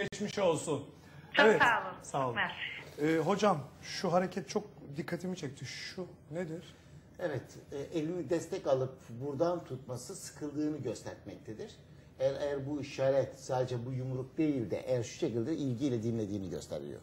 Geçmiş olsun. Çok sağ olun. Sağ olun. Ee, hocam şu hareket çok dikkatimi çekti. Şu nedir? Evet, e, elini destek alıp buradan tutması sıkıldığını göstermektedir. Eğer, eğer bu işaret sadece bu yumruk değil de eğer şu şekilde ilgiyle dinlediğini gösteriyor.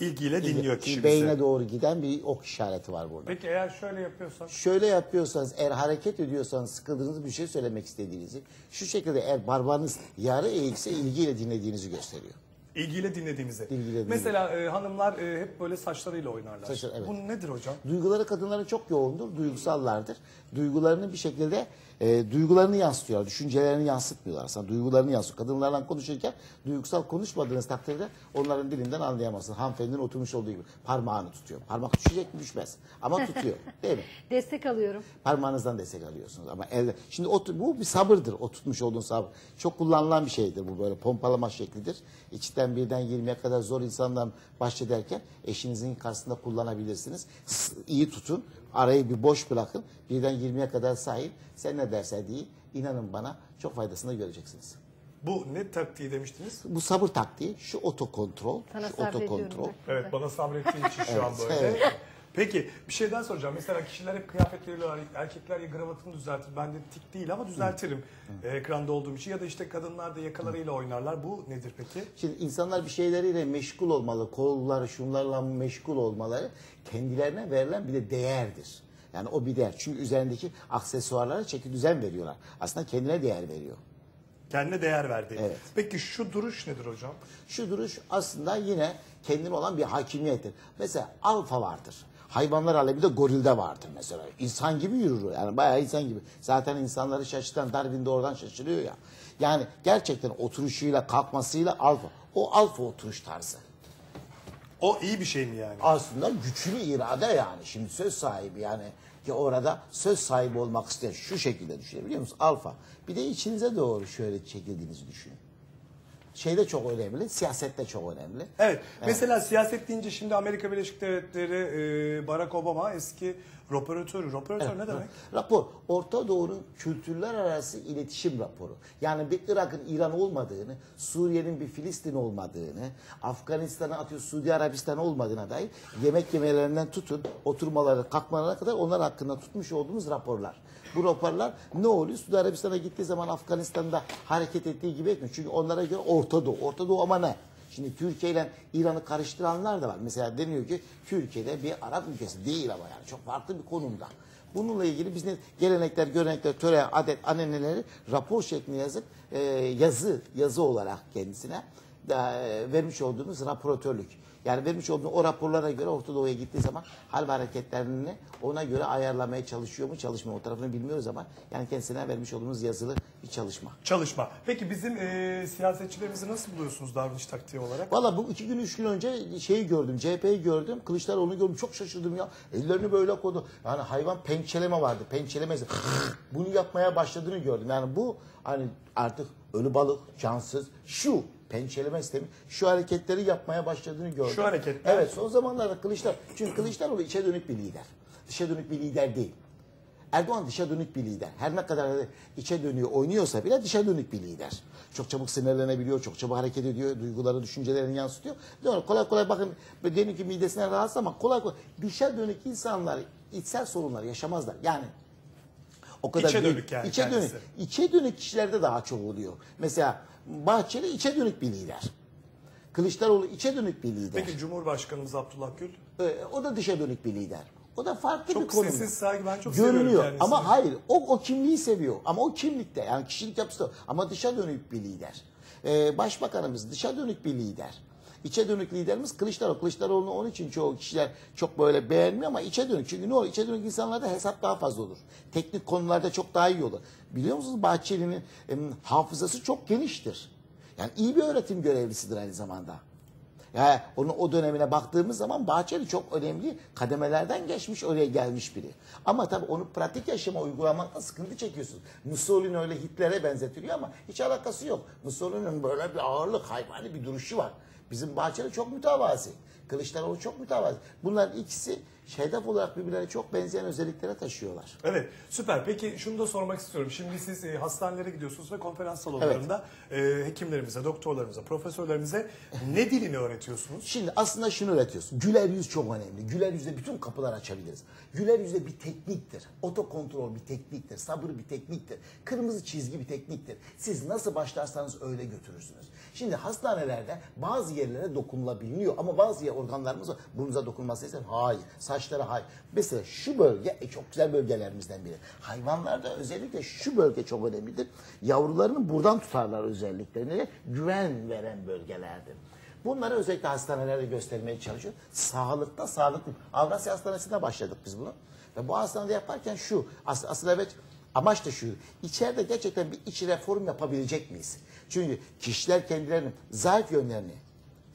İlgiyle dinliyor kişi Beyne bizi. doğru giden bir ok işareti var burada. Peki eğer şöyle yapıyorsak? Şöyle yapıyorsanız, eğer hareket ediyorsanız, sıkıldığınız bir şey söylemek istediğinizi, şu şekilde eğer parmağınız yarı eğikse ilgiyle dinlediğinizi gösteriyor. İlgiyle dinlediğimizi. İlgiyle Mesela e, hanımlar e, hep böyle saçlarıyla oynarlar. Saçlar, evet. Bu nedir hocam? Duyguları kadınların çok yoğundur, duygusallardır. Duygularını bir şekilde e, duygularını yansıtıyorlar, düşüncelerini yansıtmıyorlar. Aslında duygularını yansıtıyor. Kadınlarla konuşurken duygusal konuşmadığınız takdirde onların dilinden anlayamazsın. Hanımefendinin oturmuş olduğu gibi parmağını tutuyor. Parmak düşecek mi düşmez ama tutuyor değil mi? Destek alıyorum. Parmağınızdan destek alıyorsunuz ama elde. Şimdi o, bu bir sabırdır. O tutmuş olduğun sabır. Çok kullanılan bir şeydir bu böyle pompalama şeklidir. İçten birden 20'ye kadar zor insandan bahsederken eşinizin karşısında kullanabilirsiniz. İyi tutun. Arayı bir boş bırakın. Birden 20'ye kadar sahip. Sen ne dersen değil. İnanın bana çok faydasını göreceksiniz. Bu ne taktiği demiştiniz? Bu sabır taktiği, şu otokontrol, Sana şu otokontrol. Evet bana sabrettiğin için şu an Evet, böyle. evet. Peki bir şey daha soracağım. Mesela kişiler hep kıyafetleriyle erkekler ya kravatını düzeltir. Ben de tik değil ama düzeltirim. e, ekranda olduğum için. Ya da işte kadınlar da yakalarıyla oynarlar. Bu nedir peki? Şimdi insanlar bir şeyleriyle meşgul olmalı. Kolları şunlarla meşgul olmaları kendilerine verilen bir de değerdir. Yani o bir değer. Çünkü üzerindeki aksesuarlara çeki düzen veriyorlar. Aslında kendine değer veriyor. Kendine değer verdiği. Evet. Peki şu duruş nedir hocam? Şu duruş aslında yine kendine olan bir hakimiyettir. Mesela alfa vardır. Hayvanlar aleminde gorilde vardır mesela. İnsan gibi yürür. Yani bayağı insan gibi. Zaten insanları şaşırtan Darwin de oradan şaşırıyor ya. Yani gerçekten oturuşuyla kalkmasıyla alfa. O alfa oturuş tarzı. O iyi bir şey mi yani? aslında güçlü irade yani. Şimdi söz sahibi yani ki orada söz sahibi olmak isteyen şu şekilde düşünebiliyor musun? Alfa. Bir de içinize doğru şöyle çekildiğinizi düşünün. Şeyde çok önemli, siyasette çok önemli. Evet. Mesela siyaset deyince şimdi Amerika Birleşik Devletleri e, Barack Obama eski operatörü. Operatör ne demek? Rapor, Orta Doğu'nun kültürler arası iletişim raporu. Yani bir Irak'ın İran olmadığını, Suriye'nin bir Filistin olmadığını, Afganistan'ın atıyor Suudi Arabistan olmadığına dair yemek yemelerinden tutun, oturmaları, kalkmalarına kadar onlar hakkında tutmuş olduğumuz raporlar. Bu raporlar ne oluyor? Suudi Arabistan'a gittiği zaman Afganistan'da hareket ettiği gibi etmiyor. Çünkü onlara göre Orta Doğu. Orta Doğu ama ne? Şimdi Türkiye ile İran'ı karıştıranlar da var. Mesela deniyor ki Türkiye'de bir Arap ülkesi değil ama yani çok farklı bir konumda. Bununla ilgili biz ne gelenekler, görenekler, töre, adet, ananeleri rapor şeklinde yazıp e, yazı yazı olarak kendisine e, vermiş olduğumuz raportörlük. Yani vermiş olduğu o raporlara göre Orta Doğu'ya gittiği zaman hal ve hareketlerini ona göre ayarlamaya çalışıyor mu çalışmıyor mu? O tarafını bilmiyoruz ama yani kendisine vermiş olduğumuz yazılı bir çalışma. Çalışma. Peki bizim e, siyasetçilerimizi nasıl buluyorsunuz davranış taktiği olarak? Valla bu iki gün üç gün önce şeyi gördüm CHP'yi gördüm. Kılıçdaroğlu'nu gördüm. Çok şaşırdım ya. Ellerini böyle koydu. Yani hayvan pençeleme vardı. Pençeleme bunu yapmaya başladığını gördüm. Yani bu hani artık ölü balık cansız. Şu pençeleme sistemi şu hareketleri yapmaya başladığını gördüm. Şu hareketler? Evet son zamanlarda Kılıçlar çünkü Kılıçdaroğlu içe dönük bir lider dışa dönük bir lider değil. Erdoğan dışa dönük bir lider. Her ne kadar içe dönüyor, oynuyorsa bile dışa dönük bir lider. Çok çabuk sinirlenebiliyor, çok çabuk hareket ediyor, duyguları, düşüncelerini yansıtıyor. Doğru, kolay kolay bakın, diyelim ki midesine rahatsız ama kolay kolay dışa dönük insanlar içsel sorunlar yaşamazlar. Yani o kadar İçe büyük- dönük yani içe kendisi. dönük, içe dönük kişilerde daha çok oluyor. Mesela Bahçeli içe dönük bir lider. Kılıçdaroğlu içe dönük bir lider. Peki Cumhurbaşkanımız Abdullah Gül? Ee, o da dışa dönük bir lider. O da farklı Çok bir konumda. sessiz, saygı. Ben çok seviyorum Görünüyor kendisini. ama hayır o, o kimliği seviyor. Ama o kimlikte yani kişilik yapısı da- ama dışa dönük bir lider. Ee, başbakanımız dışa dönük bir lider. İçe dönük liderimiz Kılıçdaroğlu. Kılıçdaroğlu'nu onun için çoğu kişiler çok böyle beğenmiyor ama içe dönük. Çünkü ne olur? İçe dönük insanlarda hesap daha fazla olur. Teknik konularda çok daha iyi olur. Biliyor musunuz Bahçeli'nin hafızası çok geniştir. Yani iyi bir öğretim görevlisidir aynı zamanda. Yani onun o dönemine baktığımız zaman Bahçeli çok önemli kademelerden geçmiş oraya gelmiş biri. Ama tabii onu pratik yaşama uygulamakta sıkıntı çekiyorsun. Mussolini öyle Hitler'e benzetiliyor ama hiç alakası yok. Mussolini'nin böyle bir ağırlık hayvani bir duruşu var. Bizim Bahçeli çok mütevazi. Kılıçdaroğlu çok mütevazi. Bunların ikisi hedef olarak birbirlerine çok benzeyen özelliklere taşıyorlar. Evet süper. Peki şunu da sormak istiyorum. Şimdi siz e, hastanelere gidiyorsunuz ve konferans salonlarında e, hekimlerimize, doktorlarımıza, profesörlerimize ne dilini öğretiyorsunuz? Şimdi aslında şunu öğretiyorsun. Güler yüz çok önemli. Güler yüzle bütün kapılar açabiliriz. Güler yüzle bir tekniktir. Otokontrol bir tekniktir. Sabır bir tekniktir. Kırmızı çizgi bir tekniktir. Siz nasıl başlarsanız öyle götürürsünüz. Şimdi hastanelerde bazı yerlere dokunulabiliyor ama bazı yer organlarımız var. Burnunuza dokunması ise hayır. Saçlara hayır. Mesela şu bölge e, çok güzel bölgelerimizden biri. Hayvanlarda özellikle şu bölge çok önemlidir. Yavrularını buradan tutarlar özellikle. Niye? Güven veren bölgelerdir. Bunları özellikle hastanelerde göstermeye çalışıyor. Sağlıkta sağlıklı. Avrasya Hastanesi'nde başladık biz bunu. Ve bu hastanede yaparken şu. As aslında evet amaç da şu. İçeride gerçekten bir iç reform yapabilecek miyiz? Çünkü kişiler kendilerinin zayıf yönlerini,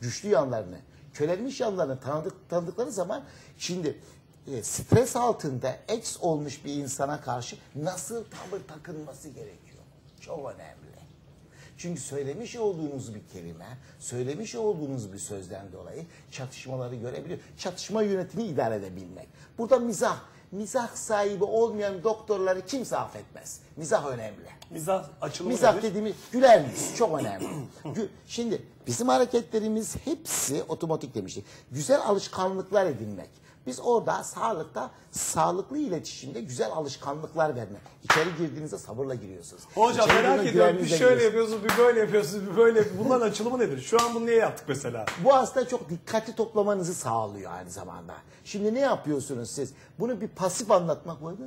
güçlü yanlarını, kölenmiş yanlarını tanıdık, tanıdıkları zaman şimdi e, stres altında ex olmuş bir insana karşı nasıl tavır takınması gerekiyor? Çok önemli. Çünkü söylemiş olduğunuz bir kelime, söylemiş olduğunuz bir sözden dolayı çatışmaları görebiliyor. Çatışma yönetimi idare edebilmek. Burada mizah, mizah sahibi olmayan doktorları kimse affetmez. Mizah önemli. Mizah açılımı Mizah nedir? dediğimiz güler yüz çok önemli. Şimdi bizim hareketlerimiz hepsi otomatik demiştik. Güzel alışkanlıklar edinmek. Biz orada sağlıkta sağlıklı iletişimde güzel alışkanlıklar vermek. İçeri girdiğinizde sabırla giriyorsunuz. Hocam İçeri merak ediyorum. Bir şöyle yapıyorsunuz, bir böyle yapıyorsunuz, bir böyle. Bunların açılımı nedir? Şu an bunu niye yaptık mesela? Bu aslında çok dikkatli toplamanızı sağlıyor aynı zamanda. Şimdi ne yapıyorsunuz siz? Bunu bir pasif anlatmak var.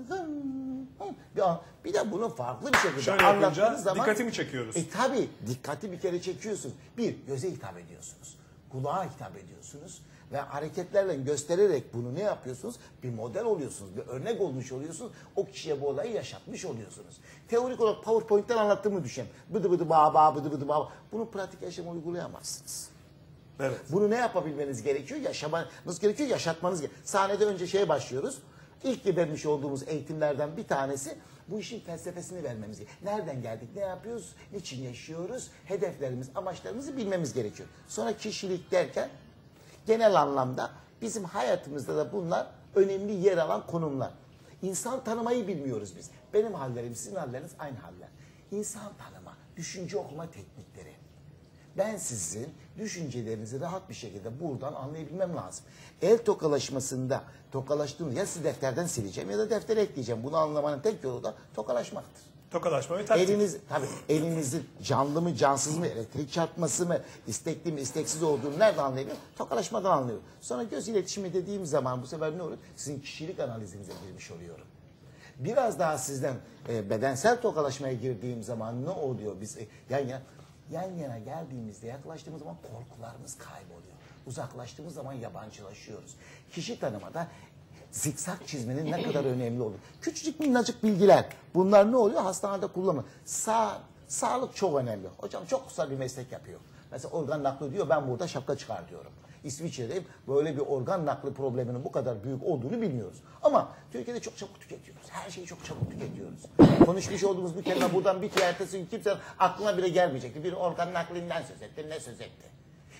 Bir, bir de bunu farklı bir şekilde Şöyle anlattığınız zaman... dikkatimi çekiyoruz. E tabi dikkati bir kere çekiyorsunuz. Bir, göze hitap ediyorsunuz. Kulağa hitap ediyorsunuz. Ve hareketlerle göstererek bunu ne yapıyorsunuz? Bir model oluyorsunuz. Bir örnek olmuş oluyorsunuz. O kişiye bu olayı yaşatmış oluyorsunuz. Teorik olarak PowerPoint'ten anlattığımı düşün. Bıdı bıdı ba ba bıdı bıdı ba. ba. Bunu pratik yaşama uygulayamazsınız. Evet. Bunu ne yapabilmeniz gerekiyor? Yaşamanız gerekiyor, yaşatmanız gerekiyor. Sahnede önce şeye başlıyoruz. İlk vermiş olduğumuz eğitimlerden bir tanesi bu işin felsefesini vermemiz gerekiyor. Nereden geldik, ne yapıyoruz, niçin yaşıyoruz, hedeflerimiz, amaçlarımızı bilmemiz gerekiyor. Sonra kişilik derken genel anlamda bizim hayatımızda da bunlar önemli yer alan konumlar. İnsan tanımayı bilmiyoruz biz. Benim hallerim, sizin halleriniz aynı haller. İnsan tanıma, düşünce okuma teknikleri. Ben sizin düşüncelerinizi rahat bir şekilde buradan anlayabilmem lazım. El tokalaşmasında tokalaştığınız ya sizi defterden sileceğim ya da deftere ekleyeceğim. Bunu anlamanın tek yolu da tokalaşmaktır. Tokalaşma ve taktik. Eliniz tabii elinizin canlı mı cansız mı elektrik çarpması mı istekli mi isteksiz olduğunu nereden anlayabiliyor? Tokalaşmadan anlıyor. Sonra göz iletişimi dediğim zaman bu sefer ne olur? Sizin kişilik analizinize girmiş oluyorum. Biraz daha sizden e, bedensel tokalaşmaya girdiğim zaman ne oluyor? Biz e, yan yana yan yana geldiğimizde yaklaştığımız zaman korkularımız kayboluyor. Uzaklaştığımız zaman yabancılaşıyoruz. Kişi tanımada zikzak çizmenin ne kadar önemli olur. Küçücük minnacık bilgiler. Bunlar ne oluyor? Hastanede kullanımı. Sağ, sağlık çok önemli. Hocam çok kısa bir meslek yapıyor. Mesela organ nakli diyor ben burada şapka çıkar diyorum. İsviçre'de böyle bir organ nakli probleminin bu kadar büyük olduğunu bilmiyoruz. Ama Türkiye'de çok çabuk tüketiyoruz. Her şeyi çok çabuk tüketiyoruz. Konuşmuş olduğumuz bir kelime buradan bitiyor. Ertesi gün kimsenin aklına bile gelmeyecekti. Bir organ naklinden söz etti. Ne söz etti?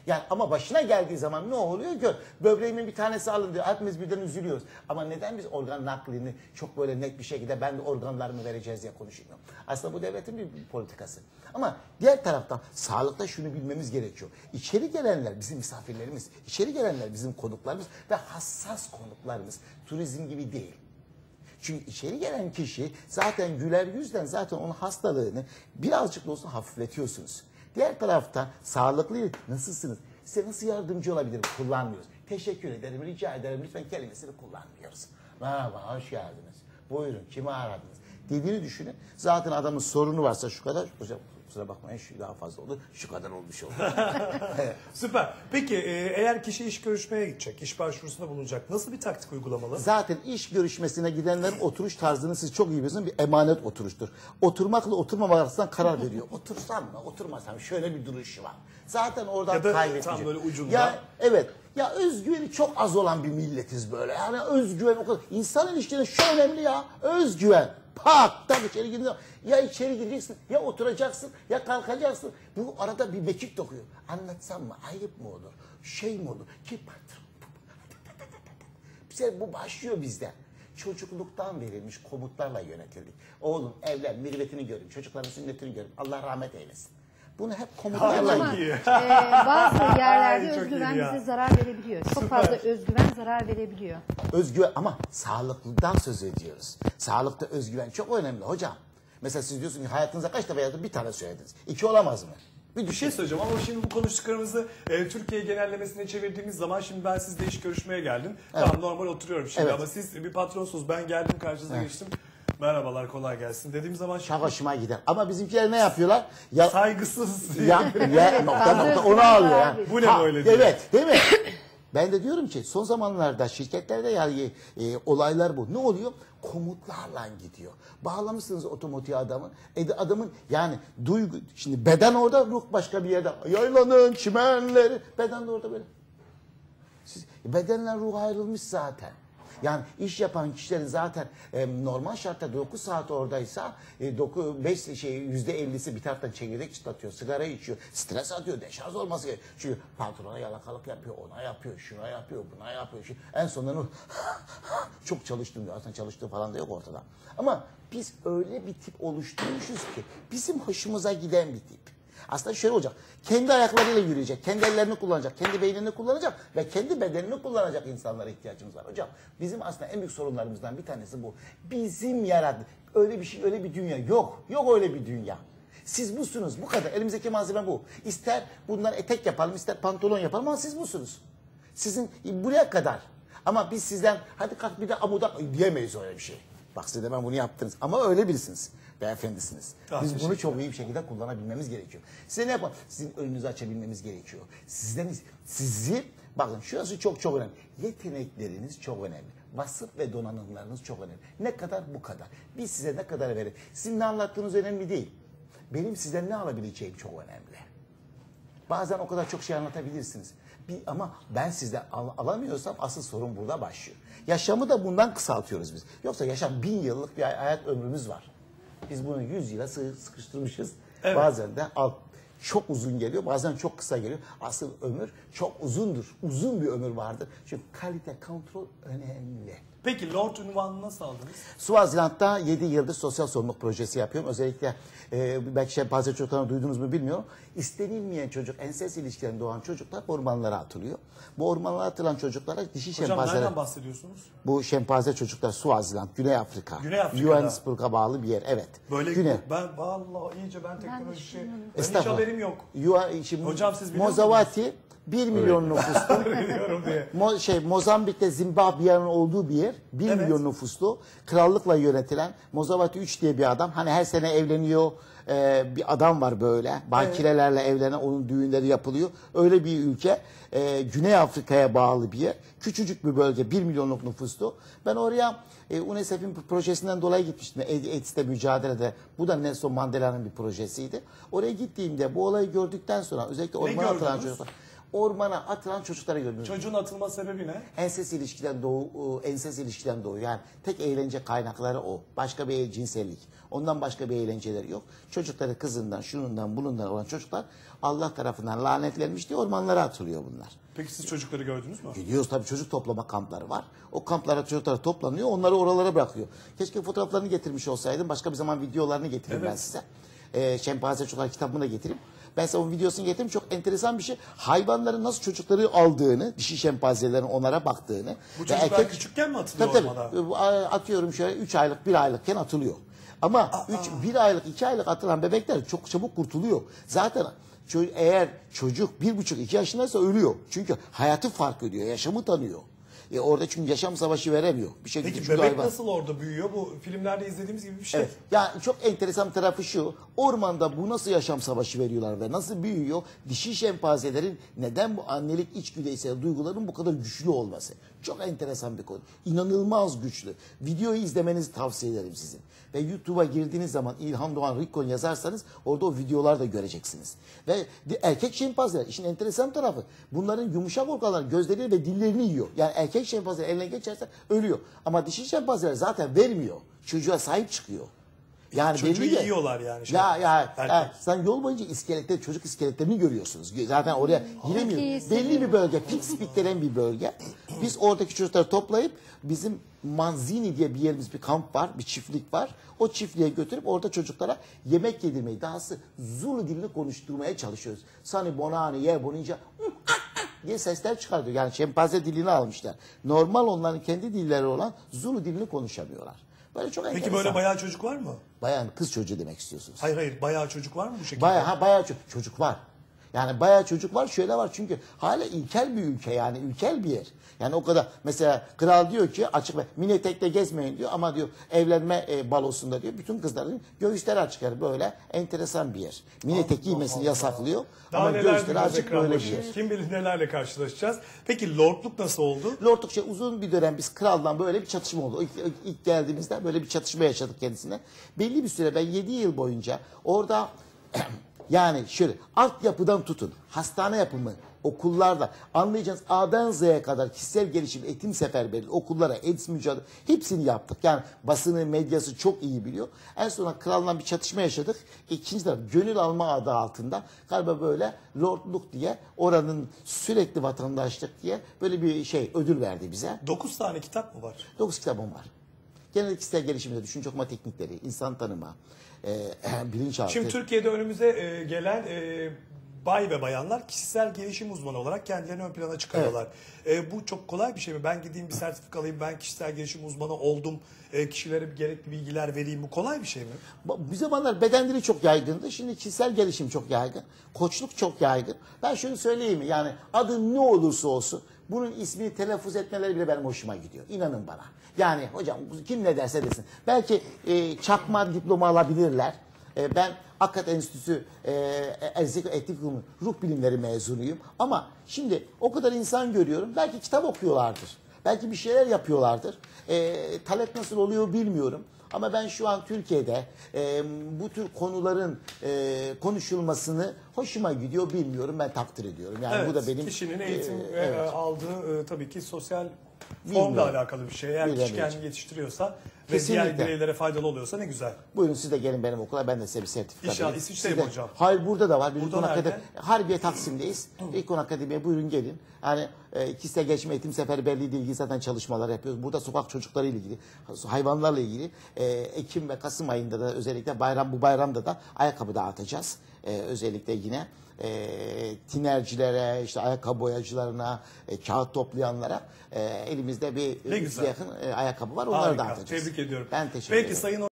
Yani ama başına geldiği zaman ne oluyor ki? Böbreğimin bir tanesi alındı. Hepimiz birden üzülüyoruz. Ama neden biz organ naklini çok böyle net bir şekilde ben de organlarımı vereceğiz diye konuşuyorum. Aslında bu devletin bir politikası. Ama diğer taraftan sağlıkta şunu bilmemiz gerekiyor. İçeri gelenler bizim misafirlerimiz, içeri gelenler bizim konuklarımız ve hassas konuklarımız. Turizm gibi değil. Çünkü içeri gelen kişi zaten güler yüzden zaten onun hastalığını birazcık da olsa hafifletiyorsunuz. Diğer tarafta sağlıklı nasılsınız? Size nasıl yardımcı olabilirim? Kullanmıyoruz. Teşekkür ederim, rica ederim. Lütfen kelimesini kullanmıyoruz. Merhaba, hoş geldiniz. Buyurun, kimi aradınız? Dediğini düşünün. Zaten adamın sorunu varsa şu kadar. Hocam kusura bakmayın şu daha fazla oldu. Şu kadar olmuş oldu. Süper. Peki e, eğer kişi iş görüşmeye gidecek, iş başvurusunda bulunacak nasıl bir taktik uygulamalı? Zaten iş görüşmesine gidenlerin oturuş tarzını siz çok iyi biliyorsunuz. Bir emanet oturuştur. Oturmakla oturmamak arasında karar veriyor. Otursam mı oturmasam şöyle bir duruşu var. Zaten oradan Ya da kaybetmeyecek. tam böyle ucunda. Ya evet. Ya özgüveni çok az olan bir milletiz böyle. Yani özgüven o kadar. İnsan ilişkileri şu önemli ya. Özgüven. Pak tak içeri girdin. Ya içeri gireceksin ya oturacaksın ya kalkacaksın. Bu arada bir mekik dokuyor. Anlatsam mı ayıp mı olur? Şey mi olur? Ki patron bu başlıyor bizde. Çocukluktan verilmiş komutlarla yönetildik. Oğlum evlen, mürüvvetini görün, çocukların sünnetini görün. Allah rahmet eylesin. Bunu hep komutlarla iyi. e, bazı yerlerde Ay, özgüven bize zarar verebiliyor. Çok fazla özgüven zarar verebiliyor. Özgüven ama sağlıklıdan söz ediyoruz. Sağlıkta özgüven çok önemli hocam. Mesela siz diyorsunuz ki hayatınızda kaç defa yaptınız? Bir tane söylediniz. İki olamaz mı? Bir Bir şey söyleyeceğim ama şimdi bu konuştuklarımızı e, Türkiye genellemesine çevirdiğimiz zaman şimdi ben sizle iş görüşmeye geldim. Tamam normal oturuyorum şimdi Evet. ama siz bir patronsunuz. Ben geldim karşınıza geçtim. Merhabalar kolay gelsin dediğim zaman Çok hoşuma gider. Ama bizimkiler ne yapıyorlar? Ya, saygısız. ya, ya nokta nokta onu alıyor ya. Bu ne böyle diyor. Evet değil mi? Ben de diyorum ki son zamanlarda şirketlerde yani e, olaylar bu. Ne oluyor? Komutlarla gidiyor. Bağlamışsınız otomotiv adamı. E de adamın yani duygu şimdi beden orada ruh başka bir yerde. Yaylanın çimenleri. Beden de orada böyle. Siz, bedenle ruh ayrılmış zaten. Yani iş yapan kişilerin zaten e, normal şartta 9 saat oradaysa e, 9, 5 şey %50'si bir taraftan çekirdek çıtlatıyor, sigara içiyor, stres atıyor, deşarj olması gerekiyor. Çünkü patrona yalakalık yapıyor, ona yapıyor, şuna yapıyor, buna yapıyor. Şu, en sonunda çok çalıştım diyor. Aslında çalıştığı falan da yok ortada. Ama biz öyle bir tip oluşturmuşuz ki bizim hoşumuza giden bir tip. Aslında şöyle olacak. Kendi ayaklarıyla yürüyecek, kendi ellerini kullanacak, kendi beynini kullanacak ve kendi bedenini kullanacak insanlara ihtiyacımız var. Hocam bizim aslında en büyük sorunlarımızdan bir tanesi bu. Bizim yarattı. Öyle bir şey, öyle bir dünya yok. Yok öyle bir dünya. Siz busunuz. Bu kadar. Elimizdeki malzeme bu. İster bundan etek yapalım, ister pantolon yapalım ama siz busunuz. Sizin buraya kadar. Ama biz sizden hadi kalk bir de amuda diyemeyiz öyle bir şey. Bak size de ben bunu yaptınız. Ama öyle birisiniz. Beyefendisiniz. Ah, Biz bunu çok iyi bir şekilde kullanabilmemiz gerekiyor. Size ne yapalım? Sizin önünüzü açabilmemiz gerekiyor. Sizden sizi bakın şurası çok çok önemli. Yetenekleriniz çok önemli. Vasıf ve donanımlarınız çok önemli. Ne kadar bu kadar. Biz size ne kadar verelim. Sizin ne anlattığınız önemli değil. Benim sizden ne alabileceğim çok önemli. Bazen o kadar çok şey anlatabilirsiniz. Bir, ama ben sizden al- alamıyorsam asıl sorun burada başlıyor. Yaşamı da bundan kısaltıyoruz biz. Yoksa yaşam bin yıllık bir hayat ömrümüz var. Biz bunu yüz yıla sıkıştırmışız. Evet. Bazen de alt, çok uzun geliyor, bazen çok kısa geliyor. Asıl ömür çok uzundur. Uzun bir ömür vardır. Çünkü kalite kontrol önemli. Peki Lord ünvanını nasıl aldınız? Swaziland'da 7 yıldır sosyal sorumluluk projesi yapıyorum. Özellikle e, belki şey, bazı çocuklarını duydunuz mu bilmiyorum. İstenilmeyen çocuk, ensest ilişkilerinde doğan çocuklar ormanlara atılıyor. Bu ormanlara atılan çocuklara dişi Hocam şempanzeler... nereden bahsediyorsunuz? Bu şempanze çocuklar Swaziland, Güney Afrika. Güney Afrika'da. Johannesburg'a bağlı bir yer, evet. Böyle Güney. ben vallahi iyice ben teknoloji şey. Ben hiç haberim yok. Yuva- şimdi Hocam siz biliyor Mozavati 1 milyon nüfuslu. Biliyorum diye. Mo şey Mozambik'te Zimbabwe'nin olduğu bir yer. 1 Evet. milyon nüfuslu. Krallıkla yönetilen Mozavati 3 diye bir adam. Hani her sene evleniyor. e, bir adam var böyle. Bakirelerle evlenen onun düğünleri yapılıyor. Öyle bir ülke. E, Güney Afrika'ya bağlı bir yer. Küçücük bir bölge. 1 milyonluk nüfuslu. Ben oraya e, UNICEF'in projesinden dolayı gitmiştim. AIDS'te mücadelede. Bu da Nelson Mandela'nın bir projesiydi. Oraya gittiğimde bu olayı gördükten sonra özellikle ormana atılan çocuklar. Ormana atılan çocukları gördüm. Çocuğun atılma sebebi ne? Enses ilişkiden doğu, e, enses ilişkiden doğu. Yani tek eğlence kaynakları o. Başka bir cinsellik. Ondan başka bir eğlenceleri yok. Çocukları kızından, şunundan, bunundan olan çocuklar Allah tarafından lanetlenmiş diye ormanlara atılıyor bunlar. Peki siz çocukları gördünüz mü? Gidiyoruz tabii çocuk toplama kampları var. O kamplara çocuklar toplanıyor, onları oralara bırakıyor. Keşke fotoğraflarını getirmiş olsaydım. Başka bir zaman videolarını getireyim ben Evet. size. Ee, Şempanze Çocuklar kitabını da getireyim. Ben size o videosunu getireyim. Çok enteresan bir şey. Hayvanların nasıl çocukları aldığını, dişi şempanzelerin onlara baktığını. Bu çocuklar küçükken mi atılıyor Tabii tabii. Atıyorum şöyle 3 aylık, 1 aylıkken atılıyor. Ama 3 1 aylık, 2 aylık atılan bebekler çok çabuk kurtuluyor. Zaten eğer çocuk 1,5-2 yaşındaysa ölüyor. Çünkü hayatı fark ediyor, yaşamı tanıyor. E orada çünkü yaşam savaşı veremiyor. Bir şekilde Peki bebek hayvan- nasıl orada büyüyor? Bu filmlerde izlediğimiz gibi bir şey. Evet. Yani çok enteresan tarafı şu. Ormanda bu nasıl yaşam savaşı veriyorlar ve nasıl büyüyor? Dişi şempanzelerin neden bu annelik içgüdüsel duyguların bu kadar güçlü olması? Çok enteresan bir konu. İnanılmaz güçlü. Videoyu izlemenizi tavsiye ederim sizin. Ve YouTube'a girdiğiniz zaman İlhan Doğan Rikkon yazarsanız orada o videolar da göreceksiniz. Ve erkek şempanzeler işin enteresan tarafı. Bunların yumuşak organları gözleri ve dillerini yiyor. Yani erkek şempanzeler eline geçerse ölüyor. Ama dişi şempanzeler zaten vermiyor. Çocuğa sahip çıkıyor. Yani Çocuğu belli ki- yiyorlar yani şey. Ya ya, Erkek. ya sen yol boyunca iskelette çocuk iskeletlerini görüyorsunuz. Zaten oraya giremiyor. Belli bir bölge, fix denen bir bölge. Biz oradaki çocukları toplayıp bizim Manzini diye bir yerimiz bir kamp var, bir çiftlik var. O çiftliğe götürüp orada çocuklara yemek yedirmeyi, dahası Zulu dilini konuşturmaya çalışıyoruz. Sani bonani ye boninca diye sesler çıkartıyor. Yani şempanze dilini almışlar. Normal onların kendi dilleri olan Zulu dilini konuşamıyorlar. Böyle çok Peki enteresan. böyle bayağı çocuk var mı? Bayağı kız çocuğu demek istiyorsunuz. Hayır hayır bayağı çocuk var mı bu şekilde? Bayağı ha bayağı çocuk, çocuk var. Yani bayağı çocuk var. Şöyle var çünkü hala ilkel bir ülke yani ilkel bir yer. Yani o kadar mesela kral diyor ki açık ve mini tekte gezmeyin diyor ama diyor evlenme e, balosunda diyor bütün kızların göğüsleri açık yani böyle enteresan bir yer. Mini tek giymesini yasaklıyor Daha ama göğüsleri açık böyle bir yer. Kim bilir nelerle karşılaşacağız. Peki lordluk nasıl oldu? Lordluk şey uzun bir dönem biz kraldan böyle bir çatışma oldu. İlk, ilk- ilk geldiğimizde böyle bir çatışma yaşadık kendisine. Belli bir süre ben 7 yıl boyunca orada yani şöyle altyapıdan tutun hastane yapımı okullarda anlayacağınız A'dan Z'ye kadar kişisel gelişim, eğitim seferberliği, okullara, AIDS mücadele hepsini yaptık. Yani basını, medyası çok iyi biliyor. En sonra kralla bir çatışma yaşadık. İkinci taraf gönül alma adı altında galiba böyle lordluk diye oranın sürekli vatandaşlık diye böyle bir şey ödül verdi bize. 9 tane kitap mı var? 9 kitabım var. Genel kişisel gelişimde düşünce okuma teknikleri, insan tanıma, e, bilinçaltı. Şimdi Türkiye'de önümüze e, gelen e, bay ve bayanlar kişisel gelişim uzmanı olarak kendilerini ön plana çıkarıyorlar. E, bu çok kolay bir şey mi? Ben gideyim bir sertifika alayım, ben kişisel gelişim uzmanı oldum, e, kişilere gerekli bilgiler vereyim. Bu kolay bir şey mi? Bir zamanlar beden dili çok yaygındı. Şimdi kişisel gelişim çok yaygın. Koçluk çok yaygın. Ben şunu söyleyeyim mi? Yani adı ne olursa olsun bunun ismini telaffuz etmeleri bile benim hoşuma gidiyor. İnanın bana. Yani hocam kim ne derse desin. Belki e, çakma diploma alabilirler. E, ben Akad Enstitüsü e, Etik Kurumu Ruh Bilimleri mezunuyum. Ama şimdi o kadar insan görüyorum. Belki kitap okuyorlardır. Belki bir şeyler yapıyorlardır. E, talep nasıl oluyor bilmiyorum. Ama ben şu an Türkiye'de e, bu tür konuların e, konuşulmasını hoşuma gidiyor bilmiyorum. Ben takdir ediyorum. Yani evet, bu da benim kişinin e, eğitim ve evet. e, aldığı e, tabii ki sosyal formla alakalı bir şey. Eğer kişi kendini yetiştiriyorsa ve Kesinlikle. diğer bireylere faydalı oluyorsa ne güzel. Buyurun siz de gelin benim okula ben de size bir sertifika İnşallah. vereyim. İsviçre'de mi de- hocam? Hayır burada da var. Bir Burada? Akademi. Harbiye Taksim'deyiz. İlkon Akademi'ye buyurun gelin. Yani e, kişisel gelişim eğitim seferberliği ile ilgili zaten çalışmalar yapıyoruz. Burada sokak çocukları ile ilgili, hayvanlarla ilgili e, Ekim ve Kasım ayında da özellikle bayram bu bayramda da ayakkabı dağıtacağız. E, özellikle yine e, tinercilere, işte ayakkabı boyacılarına, e, kağıt toplayanlara e, elimizde bir Ne yüz güzel. yakın e, ayakkabı var. Onları Harika. dağıtacağız. Tebrik ediyorum. Ben teşekkür Peki ederim. Sayın